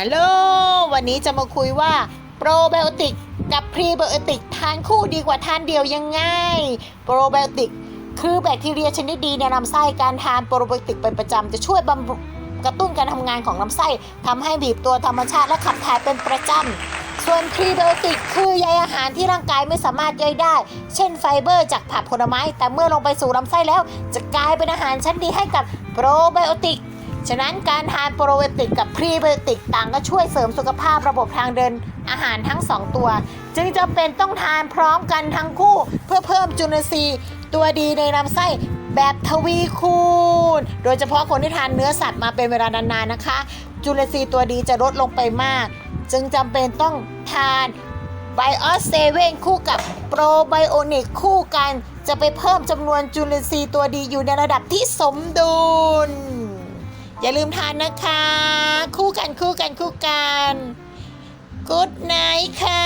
ฮัลโหล วันนี้จะมาคุยว่าโปรไบโอติกกับพรีไบโอติกทานคู่ดีกว่าทานเดียวยังไง โปรไบโอติกคือแบคทีเรียชนิดดีในลำไส้การทานโปรไบโอติกเป็นประจำจะช่วยบำรุงกระตุ้นการทำงานของลำไส้ทำให้บีบตัวธรรมชาติและขับถ่ายเป็นประจำ ส่วนพรีไบโอติกคือใยอาหารที่ร่างกายไม่สามารถย่อยได้ เช่นไฟเบอร์จากผักผลไม้ แต่เมื่อลงไปสู่ลำไส้แล้ว จะกลายเป็นอาหารชั้นดีให้กับโปรไบโอติก ฉะนั้นการทานโปรไบโอติกกับพรีไบโอติกต่างก็ช่วยเสริมสุขภาพระบบทางเดินอาหารทั้ง 2 ตัว จึงจำเป็นต้องทานพร้อมกันทั้งคู่ เพื่อเพิ่มจุลินทรีย์ตัวดีในลำไส้แบบทวีคูณ โดยเฉพาะคนที่ทานเนื้อสัตว์มาเป็นเวลานานๆนะคะ จุลินทรีย์ตัวดีจะลดลงไปมาก จึงจำเป็นต้องทานไบโอเซเว่นคู่กับโปรไบโอนิกคู่กัน จะไปเพิ่มจำนวนจุลินทรีย์ตัวดีอยู่ในระดับที่สมดุล อย่าลืมทานนะคะ คู่กันคู่กันคู่กัน Good night ค่ะ